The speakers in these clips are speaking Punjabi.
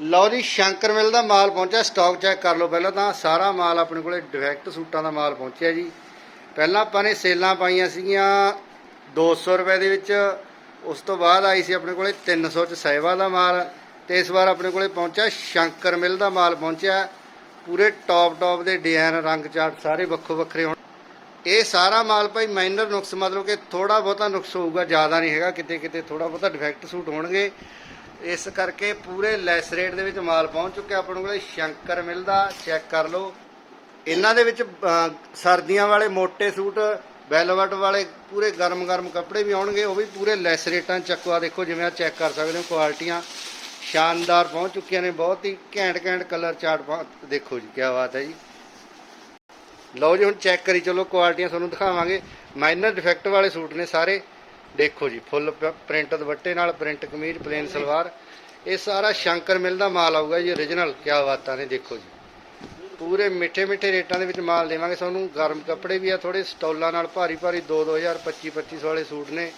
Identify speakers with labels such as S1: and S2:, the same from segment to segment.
S1: ਲਓ ਜੀ, ਸ਼ੰਕਰ ਮਿਲ ਦਾ ਮਾਲ ਪਹੁੰਚਿਆ ਸਟਾਕ ਚੈੱਕ ਕਰ ਲਓ ਪਹਿਲਾਂ ਤਾਂ। ਸਾਰਾ ਮਾਲ ਆਪਣੇ ਕੋਲੇ ਡਾਇਰੈਕਟ ਸੂਟਾਂ ਦਾ ਮਾਲ ਪਹੁੰਚਿਆ ਜੀ। ਪਹਿਲਾਂ ਆਪਾਂ ਨੇ ਸੇਲਾਂ ਪਾਈਆਂ ਸੀਗੀਆਂ 200 ਰੁਪਏ ਦੇ ਵਿੱਚ। ਉਸ ਤੋਂ ਬਾਅਦ ਆਈ ਸੀ ਆਪਣੇ ਕੋਲੇ 300 ਚ ਸਹਿਵਾ ਦਾ ਮਾਲ। ਤੇ ਇਸ ਵਾਰ ਆਪਣੇ ਕੋਲੇ ਪਹੁੰਚਿਆ, ਸ਼ੰਕਰ ਮਿਲ ਦਾ ਮਾਲ ਪਹੁੰਚਿਆ। ਪੂਰੇ ਟੌਪ ਟੌਪ ਦੇ ਡਿਜ਼ਾਈਨ ਰੰਗ ਚਾਰਟ ਸਾਰੇ ਵੱਖੋ ਵੱਖਰੇ ਹੋਣ। ਇਹ ਸਾਰਾ ਮਾਲ ਭਾਈ ਮਾਈਨਰ ਨੁਕਸ, ਮਤਲਬ ਕਿ ਥੋੜਾ ਬਹੁਤਾ ਨੁਕਸ ਹੋਊਗਾ, ਜ਼ਿਆਦਾ ਨਹੀਂ ਹੈਗਾ। ਕਿਤੇ ਕਿਤੇ ਥੋੜਾ ਬਹੁਤਾ ਡਿਫੈਕਟ ਸੂਟ ਹੋਣਗੇ। ਇਸ ਕਰਕੇ ਪੂਰੇ ਲੈਸ ਰੇਟ ਦੇ ਵਿੱਚ ਮਾਲ ਪਹੁੰਚ ਚੁੱਕਿਆ। ਆਪਣੇ ਕੋਲੇ ਸ਼ੰਕਰ ਮਿਲਦਾ, ਚੈੱਕ ਕਰ ਲਓ। ਇਹਨਾਂ ਦੇ ਵਿੱਚ ਸਰਦੀਆਂ ਵਾਲੇ ਮੋٹے ਸੂਟ, ਵੈਲਵਟ ਵਾਲੇ ਪੂਰੇ ਗਰਮ-ਗਰਮ ਕੱਪੜੇ ਵੀ ਆਉਣਗੇ, ਉਹ ਵੀ ਪੂਰੇ ਲੈਸ ਰੇਟਾਂ 'ਚ ਆ ਦੇਖੋ ਜਿਵੇਂ ਆ ਚੈੱਕ ਕਰ ਸਕਦੇ ਹੋ, ਕੁਆਲਟੀਆਂ ਸ਼ਾਨਦਾਰ ਪਹੁੰਚ ਚੁੱਕੀਆਂ ਨੇ, ਬਹੁਤ ਹੀ ਘੈਂਟ ਘੈਂਟ ਕਲਰ ਚਾਰਟ ਪਹੁੰ- ਦੇਖੋ ਜੀ ਕੀ ਬਾਤ ਹੈ ਜੀ। ਲਓ ਜੀ, ਹੁਣ ਚੈੱਕ ਕਰੀ, ਚਲੋ ਕੁਆਲਟੀਆਂ ਤੁਹਾਨੂੰ ਦਿਖਾਵਾਂਗੇ। ਮਾਈਨਰ ਡਿਫੈਕਟ ਵਾਲੇ ਸੂਟ ਨੇ ਸਾਰੇ। ਦੇਖੋ ਜੀ, ਫੁੱਲ ਪ੍ਰਿੰਟ ਦੁਪੱਟੇ ਨਾਲ, ਪ੍ਰਿੰਟ ਕਮੀਜ਼ ਪਲੇਨ ਸਲਵਾਰ, ਇਹ ਸਾਰਾ ਸ਼ੰਕਰ ਮਿਲ ਦਾ ਮਾਲ ਆਊਗਾ ਜੀ origignal ਕਿਆ ਬਾਤਾਂ ਨੇ, ਦੇਖੋ ਜੀ। ਪੂਰੇ ਮਿੱਠੇ ਮਿੱਠੇ ਰੇਟਾਂ ਦੇ ਵਿੱਚ ਮਾਲ ਦੇਵਾਂਗੇ ਤੁਹਾਨੂੰ, ਗਰਮ ਕੱਪੜੇ ਵੀ ਆ ਥੋੜੇ ਸਟੋਲਾਂ ਨਾਲ ਭਾਰੀ ਭਾਰੀ 2 2000 25 2500 ਵਾਲੇ ਸੂਟ ਨੇ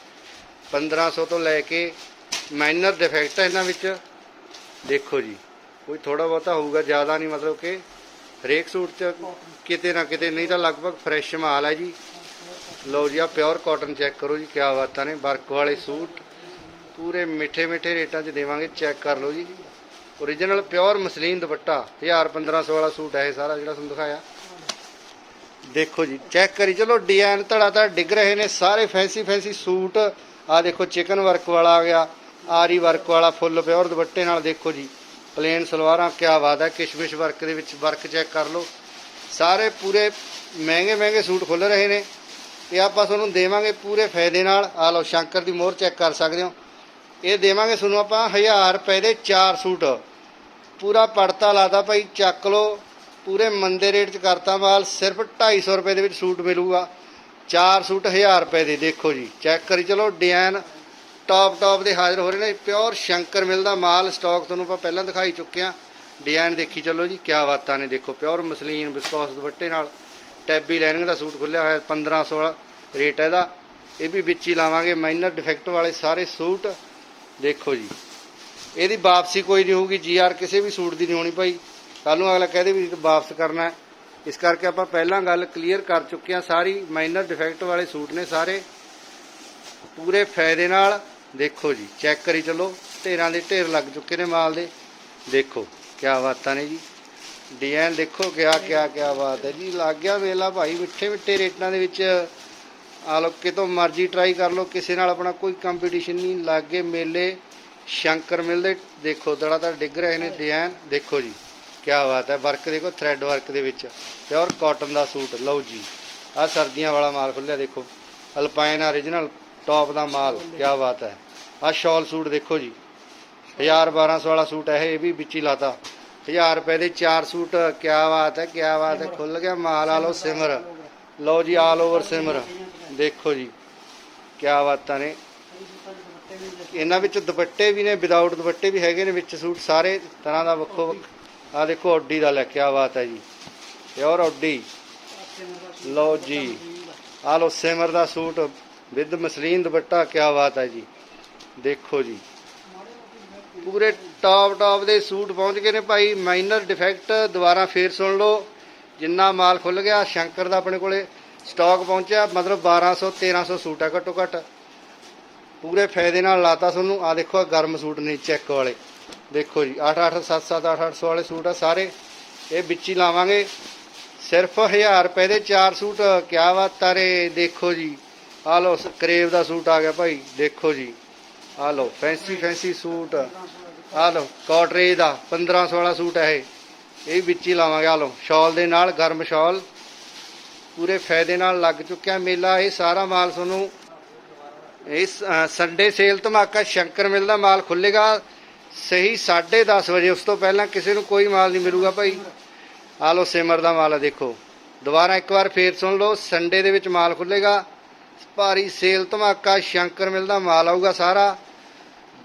S1: 1500 ਤੋਂ ਲੈ ਕੇ ਮਾਈਨਰ ਡਿਫੈਕਟ ਹੈ ਇਹਨਾਂ ਵਿੱਚ। ਦੇਖੋ ਜੀ, ਕੋਈ ਥੋੜਾ ਬਹੁਤਾ ਹੋਊਗਾ, ਜ਼ਿਆਦਾ ਨਹੀਂ, ਮਤਲਬ ਕਿ ਹਰੇਕ ਸੂਟ 'ਚ ਕਿਤੇ ਨਾ ਕਿਤੇ, ਨਹੀਂ ਤਾਂ ਲਗਭਗ ਫਰੈਸ਼ ਮਾਲ ਹੈ ਜੀ। ਲਓ ਜੀ ਆ ਪਿਓਰ ਕਾਟਨ ਚੈੱਕ ਕਰੋ ਜੀ ਕੀ ਬਾਤਾਂ ਨੇ। ਵਰਕ ਵਾਲੇ ਸੂਟ, ਪੂਰੇ ਮਿੱਠੇ ਮਿੱਠੇ ਰੇਟਾਂ 'ਚ ਦੇਵਾਂਗੇ ਚੈੱਕ ਕਰ ਲਓ ਜੀ। ਓਰੀਜਨਲ ਪਿਓਰ ਮਸਲੀਨ ਦੁਪੱਟਾ 1000 1500 ਵਾਲਾ ਸੂਟ ਹੈ ਇਹ ਸਾਰਾ ਜਿਹੜਾ ਤੁਹਾਨੂੰ ਦਿਖਾਇਆ। ਦੇਖੋ ਜੀ ਚੈੱਕ ਕਰੀ, ਚਲੋ ਡਿਜ਼ਾਈਨ ਧੜਾ ਧੜ ਡਿੱਗ ਰਹੇ ਨੇ, ਸਾਰੇ ਫੈਂਸੀ ਫੈਂਸੀ ਸੂਟ। ਆ ਦੇਖੋ ਚਿਕਨ ਵਰਕ ਵਾਲਾ ਆ ਗਿਆ, ਆਰੀ ਵਰਕ ਵਾਲਾ ਫੁੱਲ ਪਿਓਰ ਦੁਪੱਟੇ ਨਾਲ ਦੇਖੋ ਜੀ। ਪਲੇਨ ਸਲਵਾਰਾਂ, ਕਿਆ ਬਾਤ ਹੈ ਕਿਸ਼ਮਿਸ਼ ਵਰਕ ਦੇ ਵਿੱਚ ਵਰਕ ਚੈੱਕ ਕਰ ਲਓ। ਸਾਰੇ ਪੂਰੇ ਮਹਿੰਗੇ ਮਹਿੰਗੇ ਸੂਟ ਖੁੱਲ ਰਹੇ ਨੇ। ਤੇ ਆਪਾਂ ਤੁਹਾਨੂੰ ਦੇਵਾਂਗੇ ਪੂਰੇ ਫਾਇਦੇ ਨਾਲ। ਆ ਲਓ, ਸ਼ੰਕਰ ਦੀ ਮੋਹਰ ਚੈੱਕ ਕਰ ਸਕਦੇ ਹੋ। ਇਹ ਦੇਵਾਂਗੇ ਤੁਹਾਨੂੰ ਆਪਾਂ 1000 ਰੁਪਏ ਦੇ 4 ਸੂਟ। ਪੂਰਾ ਪੜਤਾ ਲਾਦਾ ਭਾਈ, ਚੱਕ ਲਓ। ਪੂਰੇ ਮੰਦੇ ਰੇਟ 'ਚ ਕਰਤਾ ਮਾਲ, ਸਿਰਫ 250 ਰੁਪਏ ਦੇ ਵਿੱਚ ਸੂਟ ਮਿਲੂਗਾ। 4 ਸੂਟ 1000 ਰੁਪਏ ਦੇ, ਦੇਖੋ ਜੀ। ਚੈੱਕ ਕਰੀ ਚਲੋ, ਡਿਜ਼ਾਈਨ ਟੌਪ ਟੌਪ ਦੇ ਹਾਜ਼ਰ ਹੋ ਰਹੇ ਨੇ। ਪਿਓਰ ਸ਼ੰਕਰ ਮਿਲਦਾ ਮਾਲ ਸਟਾਕ ਤੁਹਾਨੂੰ ਆਪਾਂ ਪਹਿਲਾਂ ਦਿਖਾਈ ਚੁੱਕੇ ਆ ਡਿਜ਼ਾਈਨ ਦੇਖੀ ਚਲੋ ਜੀ, ਕਿਆ ਬਾਤਾਂ ਨੇ, ਦੇਖੋ। ਪਿਓਰ ਮਸਲੀਨ ਵਿਸਕੋਸ ਦੁਪੱਟੇ ਨਾਲ। ਟੈਬੀ ਲਾਈਨਿੰਗ ਦਾ ਸੂਟ ਖੁੱਲਿਆ ਹੋਇਆ 1500 ਵਾਲਾ ਰੇਟ ਹੈ ਇਹਦਾ। ਇਹ ਵੀ ਵਿੱਚ ਹੀ ਲਾਵਾਂਗੇ, ਮਾਈਨਰ ਡਿਫੈਕਟ ਵਾਲੇ ਸਾਰੇ ਸੂਟ। ਦੇਖੋ ਜੀ, ਇਹਦੀ ਵਾਪਸੀ ਕੋਈ ਨਹੀਂ ਹੋਊਗੀ, ਜੀਆਰ ਕਿਸੇ ਵੀ ਸੂਟ ਦੀ ਨਹੀਂ ਹੋਣੀ ਭਾਈ। ਕੱਲ ਨੂੰ ਅਗਲਾ ਕਹਦੇ ਵੀ ਵਾਪਸ ਕਰਨਾ ਇਸ ਕਰਕੇ ਆਪਾਂ ਪਹਿਲਾਂ ਗੱਲ ਕਲੀਅਰ ਕਰ ਚੁੱਕੇ ਹਾਂ, ਸਾਰੀ ਮਾਈਨਰ ਡਿਫੈਕਟ ਵਾਲੇ ਸੂਟ ਨੇ ਸਾਰੇ। ਪੂਰੇ ਫਾਇਦੇ ਨਾਲ, ਦੇਖੋ ਜੀ, ਚੈੱਕ ਕਰੀ ਚੱਲੋ, ਢੇਰਾਂ ਦੇ ਢੇਰ ਲੱਗ ਚੁੱਕੇ ਨੇ ਮਾਲ ਦੇ। ਦੇਖੋ, ਕਿਆ ਬਾਤਾਂ ਨੇ ਜੀ। ਡਿਜ਼ਾਈਨ ਦੇਖੋ ਕਿਆ ਕਿਆ ਕਿਆ ਬਾਤ ਹੈ ਜੀ। ਲੱਗ ਗਿਆ ਵੇਲਾ ਭਾਈ, ਮਿੱਠੇ ਮਿੱਠੇ ਰੇਟਾਂ ਦੇ ਵਿੱਚ ਆ ਲੋ ਕਿਤੋਂ ਮਰਜ਼ੀ ਟਰਾਈ ਕਰ ਲਓ, ਕਿਸੇ ਨਾਲ ਆਪਣਾ ਕੋਈ ਕੰਪੀਟੀਸ਼ਨ ਨਹੀਂ। ਲੱਗੇ ਮੇਲੇ, ਸ਼ੰਕਰ ਮਿਲਦੇ ਦੇਖੋ, ਦੜਾ ਤਾਂ ਡਿੱਗ ਰਹੇ ਨੇ ਡਿਜ਼ਾਈਨ ਦੇਖੋ ਜੀ, ਕਿਆ ਬਾਤ ਹੈ। ਵਰਕ ਦੇਖੋ ਥ੍ਰੈਡ ਵਰਕ ਦੇ ਵਿੱਚ। ਪਿਓਰ ਕਾਟਨ ਦਾ ਸੂਟ, ਲਓ ਜੀ। ਆ ਸਰਦੀਆਂ ਵਾਲਾ ਮਾਲ ਖੁੱਲਿਆ ਦੇਖੋ। ਅਲਪਾਈਨ origignal ਟੌਪ ਦਾ ਮਾਲ, ਕਿਆ ਬਾਤ ਹੈ। ਆ ਸ਼ਾਲ ਸੂਟ ਦੇਖੋ ਜੀ। 1000 1200 ਵਾਲਾ ਸੂਟ ਹੈ ਇਹ ਵੀ ਵਿੱਚ ਹੀ ਲਾਤਾ। 1000 ਰੁਪਏ ਦੇ ਚਾਰ ਸੂਟ ਕਿਆ ਬਾਤ ਹੈ ਕਿਆ ਬਾਤ ਹੈ ਖੁੱਲ ਗਿਆ ਮਾਲ ਆ ਲਓ ਸਿਮਰ। ਲਓ ਜੀ ਆਲ ਓਵਰ ਸਿਮਰ। ਦੇਖੋ ਜੀ ਕਿਆ ਬਾਤਾਂ ਨੇ। ਇਹਨਾਂ ਵਿੱਚ ਦੁਪੱਟੇ ਵੀ ਨੇ ਵਿਦਆਊਟ ਦੁਪੱਟੇ ਵੀ ਹੈਗੇ ਨੇ ਵਿੱਚ ਸੂਟ ਸਾਰੇ ਤਰ੍ਹਾਂ ਦਾ ਵੱਖੋ ਆ ਦੇਖੋ ਓਡੀ ਦਾ ਲੈ ਕਿਆ ਬਾਤ ਹੈ ਜੀ। ਪਿਓਰ ਓਡੀ ਲਓ ਜੀ ਆ ਲਓ ਸਿਮਰ ਦਾ ਸੂਟ ਵਿਦ ਮਸਲੀਨ ਦੁਪੱਟਾ ਕਿਆ ਬਾਤ ਹੈ ਜੀ। ਦੇਖੋ ਜੀ ਪੂਰੇ ਟੌਪ ਟੌਪ ਦੇ ਸੂਟ ਪਹੁੰਚ ਗਏ ਨੇ ਭਾਈ। ਮਾਈਨਰ ਡਿਫੈਕਟ, ਦੁਬਾਰਾ ਫੇਰ ਸੁਣ ਲਓ। ਜਿੰਨਾ ਮਾਲ ਖੁੱਲ ਗਿਆ, ਸ਼ੰਕਰ ਦਾ ਆਪਣੇ ਕੋਲੇ ਸਟਾਕ ਪਹੁੰਚਿਆ, ਮਤਲਬ 1200 1300 ਸੂਟ ਆ ਘੱਟੋ ਘੱਟ। ਪੂਰੇ ਫਾਇਦੇ ਨਾਲ ਲਾਤਾ ਤੁਹਾਨੂੰ। ਆ ਦੇਖੋ, ਆਹ ਗਰਮ ਸੂਟ ਨੇ, ਚੈੱਕ ਵਾਲੇ। ਦੇਖੋ ਜੀ 8 8 7 7 8 800 ਵਾਲੇ ਸੂਟ ਆ ਸਾਰੇ। ਇਹ ਵਿੱਚ ਹੀ ਲਾਵਾਂਗੇ। ਸਿਰਫ 1000 ਰੁਪਏ ਦੇ ਚਾਰ ਸੂਟ। ਕਿਆ ਬਾਤ ਤਾਰੇ ਦੇਖੋ ਜੀ। ਆ ਲਓ, ਸ- ਕਰੇਵ ਦਾ ਸੂਟ ਆ ਗਿਆ ਭਾਈ। ਦੇਖੋ ਜੀ। ਆ ਲਓ, ਫੈਂਸੀ ਫੈਂਸੀ ਸੂਟ। ਆ ਲਓ, ਕਾਟਰੇ ਦਾ 1500 ਵਾਲਾ ਸੂਟ ਹੈ ਇਹ। ਇਹ ਵਿੱਚ ਹੀ ਲਾਵਾਂਗੇ ਆ ਲਓ, ਸ਼ਾਲ ਦੇ ਨਾਲ, ਗਰਮ ਸ਼ਾਲ। ਪੂਰੇ ਫਾਇਦੇ ਨਾਲ ਲੱਗ ਚੁੱਕਿਆ ਮੇਲਾ ਇਹ, ਸਾਰਾ ਮਾਲ ਤੁਹਾਨੂੰ ਇਸ ਸੰਡੇ ਸੇਲ ਧਮਾਕਾ ਸ਼ੰਕਰ ਮਿਲ ਦਾ ਮਾਲ ਖੁੱਲੇਗਾ ਸਹੀ 10:30 ਵਜੇ, ਉਸ ਤੋਂ ਪਹਿਲਾਂ ਕਿਸੇ ਨੂੰ ਕੋਈ ਮਾਲ ਨਹੀਂ ਮਿਲੂਗਾ ਭਾਈ। ਆ ਲਓ, ਸਿਮਰ ਦਾ ਮਾਲ ਆ, ਦੇਖੋ। ਦੁਬਾਰਾ ਇੱਕ ਵਾਰ ਫੇਰ ਸੁਣ ਲਓ ਸੰਡੇ ਦੇ ਵਿੱਚ ਮਾਲ ਖੁੱਲੇਗਾ ਭਾਰੀ ਸੇਲ ਧਮਾਕਾ ਸ਼ੰਕਰ ਮਿਲ ਦਾ ਮਾਲ ਆਊਗਾ ਸਾਰਾ।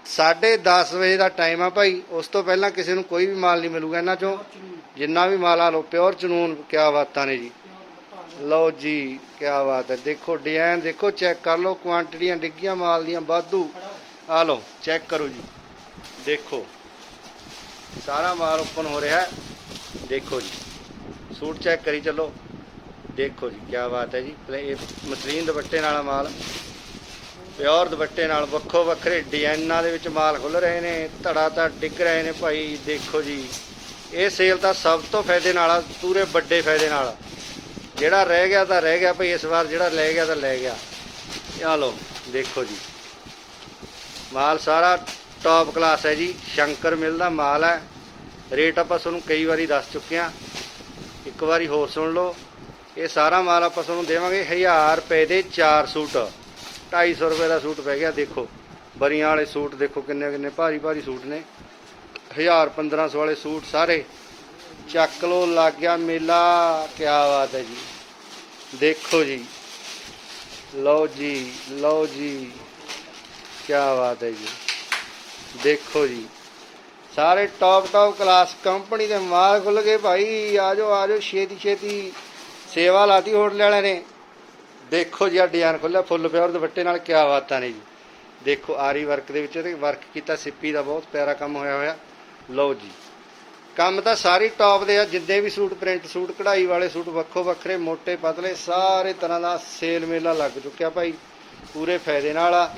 S1: 10:30 ਵਜੇ ਦਾ ਟਾਈਮ ਆ ਭਾਈ। ਉਸ ਤੋਂ ਪਹਿਲਾਂ ਕਿਸੇ ਨੂੰ ਕੋਈ ਵੀ ਮਾਲ ਨਹੀਂ ਮਿਲੂਗਾ ਇਹਨਾਂ ਚੋਂ। ਜਿੰਨਾ ਵੀ ਮਾਲ ਆ ਲਓ, ਪਿਓਰ ਚਨੂਨ, ਕਿਆ ਬਾਤਾਂ ਨੇ ਜੀ। ਲਓ ਜੀ, ਕਿਆ ਬਾਤ ਹੈ। ਦੇਖੋ ਡਿਜ਼ਾਈਨ ਦੇਖੋ ਚੈੱਕ ਕਰ ਲਓ ਕੁਆਂਟੀਟੀਆਂ ਡਿੱਗੀਆਂ ਮਾਲ ਦੀਆਂ, ਵਾਧੂ। ਆ ਲਓ ਚੈੱਕ ਕਰੋ ਜੀ। ਦੇਖੋ, ਸਾਰਾ ਮਾਲ ਓਪਨ ਹੋ ਰਿਹਾ ਹੈ। ਦੇਖੋ ਜੀ। ਸੂਟ ਚੈੱਕ ਕਰੀ ਚੱਲੋ। ਦੇਖੋ ਜੀ ਕੀ ਬਾਤ ਹੈ ਜੀ। ਪਲੇ- ਇਹ ਮਸਲੀਨ ਦੁਪੱਟੇ ਨਾਲ ਮਾਲ। ਪਿਓਰ ਦੁਪੱਟੇ ਨਾਲ ਵੱਖੋ ਵੱਖਰੇ ਡਿਜ਼ਾਈਨਾਂ ਦੇ ਵਿੱਚ ਮਾਲ ਖੁੱਲ ਰਹੇ ਨੇ, ਧੜਾ ਧੜ ਡਿੱਗ ਰਹੇ ਨੇ ਭਾਈ, ਦੇਖੋ ਜੀ। ਇਹ ਸੇਲ ਤਾਂ ਸਭ ਤੋਂ ਫਾਇਦੇ ਨਾਲ ਆ, ਪੂਰੇ ਵੱਡੇ ਫਾਇਦੇ ਨਾਲ। ਜਿਹੜਾ ਰਹਿ ਗਿਆ ਤਾਂ ਰਹਿ ਗਿਆ ਭਾਈ, ਇਸ ਵਾਰ ਜਿਹੜਾ ਲੈ ਗਿਆ ਤਾਂ ਲੈ ਗਿਆ। ਆ ਲਓ, ਦੇਖੋ ਜੀ। ਮਾਲ ਸਾਰਾ ਟੌਪ ਕਲਾਸ ਹੈ ਜੀ, ਸ਼ੰਕਰ ਮਿਲ ਦਾ ਮਾਲ ਹੈ। ਰੇਟ ਆਪਾਂ ਤੁਹਾਨੂੰ ਕਈ ਵਾਰੀ ਦੱਸ ਚੁੱਕੇ ਹਾਂ। ਇੱਕ ਵਾਰੀ ਹੋਰ ਸੁਣ ਲਓ। ਇਹ ਸਾਰਾ ਮਾਲ ਆਪਾਂ ਤੁਹਾਨੂੰ ਦੇਵਾਂਗੇ 1000 ਰੁਪਏ ਦੇ 4 ਸੂਟ। 250 ਰੁਪਏ ਦਾ ਸੂਟ ਪੈ ਗਿਆ, ਦੇਖੋ। ਬਰੀਆਂ ਵਾਲੇ ਸੂਟ ਦੇਖੋ ਕਿੰਨੇ ਕਿੰਨੇ ਭਾਰੀ ਭਾਰੀ ਸੂਟ ਨੇ। 1000 1500 ਵਾਲੇ ਸੂਟ ਸਾਰੇ। ਚੱਕ ਲੋ ਲੱਗ ਗਿਆ ਮੇਲਾ। ਕੀ ਬਾਤ ਹੈ ਜੀ। ਦੇਖੋ ਜੀ। ਲਓ ਜੀ ਲਓ ਜੀ। ਕੀ ਬਾਤ ਹੈ ਜੀ। ਦੇਖੋ ਜੀ। ਸਾਰੇ ਟੌਪ ਟੌਪ ਕਲਾਸ ਕੰਪਨੀ ਦੇ ਮਾਲ ਖੁੱਲ ਗਏ ਭਾਈ। ਆਜੋ ਆਜੋ ਛੇਤੀ ਛੇਤੀ ਸੇਵਾ ਲਾਤੀ ਹੋਟਲ ਵਾਲਿਆਂ ਨੇ। ਦੇਖੋ ਜੀ ਆ ਡਿਜ਼ਾਈਨ ਖੁੱਲਿਆ ਫੁੱਲ ਪਿਓਰ ਦੁਪੱਟੇ ਨਾਲ ਕਿਆ ਬਾਤਾਂ ਨੇ ਜੀ। ਦੇਖੋ, ਆਰੀ ਵਰਕ ਦੇ ਵਿੱਚ ਤੇ ਵਰਕ ਕੀਤਾ, ਸਿੱਪੀ ਦਾ ਬਹੁਤ ਪਿਆਰਾ ਕੰਮ ਹੋਇਆ ਹੋਇਆ। ਲਓ ਜੀ। ਕੰਮ ਤਾਂ ਸਾਰੇ ਟੌਪ ਦੇ ਆ, ਜਿੰਨੇ ਵੀ ਸੂਟ ਪ੍ਰਿੰਟ ਸੂਟ, ਕਢਾਈ ਵਾਲੇ ਸੂਟ, ਵੱਖੋ ਵੱਖਰੇ ਮੋٹے ਪਤਲੇ, ਸਾਰੇ ਤਰ੍ਹਾਂ ਦਾ ਸੇਲ ਮੇਲਾ ਲੱਗ ਚੁੱਕਿਆ ਭਾਈ। ਪੂਰੇ ਫਾਇਦੇ ਨਾਲ ਆ।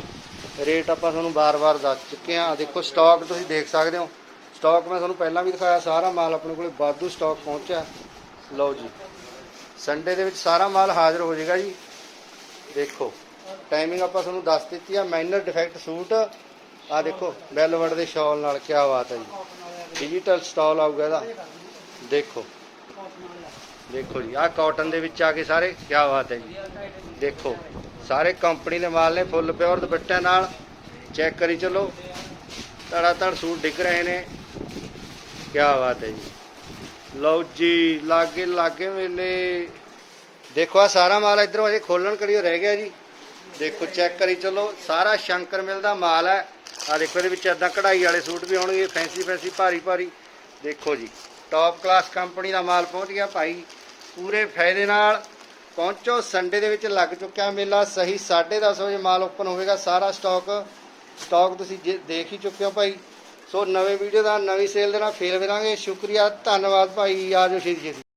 S1: ਰੇਟ ਆਪਾਂ ਤੁਹਾਨੂੰ ਬਾਰ-ਬਾਰ ਦੱਸ ਚੁੱਕੇ ਆ ਦੇਖੋ ਸਟਾਕ ਤੁਸੀਂ ਦੇਖ ਸਕਦੇ ਹੋ। ਸਟਾਕ ਮੈਂ ਤੁਹਾਨੂੰ ਪਹਿਲਾਂ ਵੀ ਦਿਖਾਇਆ, ਸਾਰਾ ਮਾਲ ਆਪਣੇ ਕੋਲੇ ਵਾਧੂ ਸਟਾਕ ਪਹੁੰਚਿਆ। ਲਓ ਜੀ। ਸੰਡੇ ਦੇ ਵਿੱਚ ਸਾਰਾ ਮਾਲ ਹਾਜ਼ਰ ਹੋ ਜਾਏਗਾ ਜੀ। ਦੇਖੋ ਟਾਈਮਿੰਗ ਆਪਾਂ ਤੁਹਾਨੂੰ ਦੱਸ ਦਿੱਤੀ ਆ ਮਾਈਨਰ ਡਿਫੈਕਟ ਸੂਟ। ਆ ਦੇਖੋ ਵੈਲਵਟ ਦੇ ਸ਼ਾਲ ਨਾਲ ਕੀ ਬਾਤ ਹੈ ਜੀ। ਡਿਜੀਟਲ ਸਟਾਲ ਆਊਗਾ ਇਹਦਾ। ਦੇਖੋ। ਦੇਖੋ ਜੀ, ਆਹ ਕਾਟਨ ਦੇ ਵਿੱਚ ਆ ਕੇ ਸਾਰੇ ਕੀ ਬਾਤ ਹੈ ਜੀ। ਦੇਖੋ, ਸਾਰੇ ਕੰਪਨੀ ਦੇ ਮਾਲ ਨੇ ਫੁੱਲ ਪਿਓਰ ਦੁਪੱਟਿਆਂ ਨਾਲ। ਚੈੱਕ ਕਰੀ ਚਲੋ। ਧੜਾ ਧੜ ਸੂਟ ਡਿੱਗ ਰਹੇ ਨੇ। ਕੀ ਬਾਤ ਹੈ ਜੀ। ਲਓ ਜੀ ਲਾਗੇ ਲਾਗੇ ਮੇਲੇ। ਦੇਖੋ ਆ ਸਾਰਾ ਮਾਲ ਇਧਰੋਂ ਅਜੇ ਖੋਲਣ ਕਰਿਓ, ਰਹਿ ਗਿਆ ਜੀ। ਦੇਖੋ ਚੈੱਕ ਕਰੀ ਚਲੋ। ਸਾਰਾ ਸ਼ੰਕਰ ਮਿਲ ਦਾ ਮਾਲ ਹੈ। ਆ ਦੇਖੋ, ਇਹਦੇ ਵਿੱਚ ਇਦਾਂ ਕਢਾਈ ਵਾਲੇ ਸੂਟ ਵੀ ਆਉਣਗੇ ਫੈਂਸੀ ਫੈਂਸੀ ਭਾਰੀ ਭਾਰੀ। ਦੇਖੋ ਜੀ ਟੌਪ ਕਲਾਸ ਕੰਪਨੀ ਦਾ ਮਾਲ ਪਹੁੰਚ ਗਿਆ ਭਾਈ। ਪੂਰੇ ਫਾਇਦੇ ਨਾਲ ਪਹੁੰਚੋ। ਸੰਡੇ ਦੇ ਵਿੱਚ ਲੱਗ ਚੁੱਕਿਆ ਮੇਲਾ। ਸਹੀ 10:30 ਵਜੇ ਮਾਲ ਓਪਨ ਹੋਵੇਗਾ, ਸਾਰਾ ਸਟਾਕ ਸਟਾਕ ਤੁਸੀਂ ਜੇ- ਦੇਖ ਹੀ ਚੁੱਕੇ ਹੋ ਭਾਈ। ਸੋ ਨਵੇਂ ਵੀਡੀਓ ਦਾ, ਨਵੀਂ ਸੇਲ ਦੇ ਨਾਲ ਫੇਰ ਮਿਲਾਂਗੇ। ਸ਼ੁਕਰੀਆ, ਧੰਨਵਾਦ ਭਾਈ। ਆਜੋ ਛੇਤੀ ਛੇਤੀ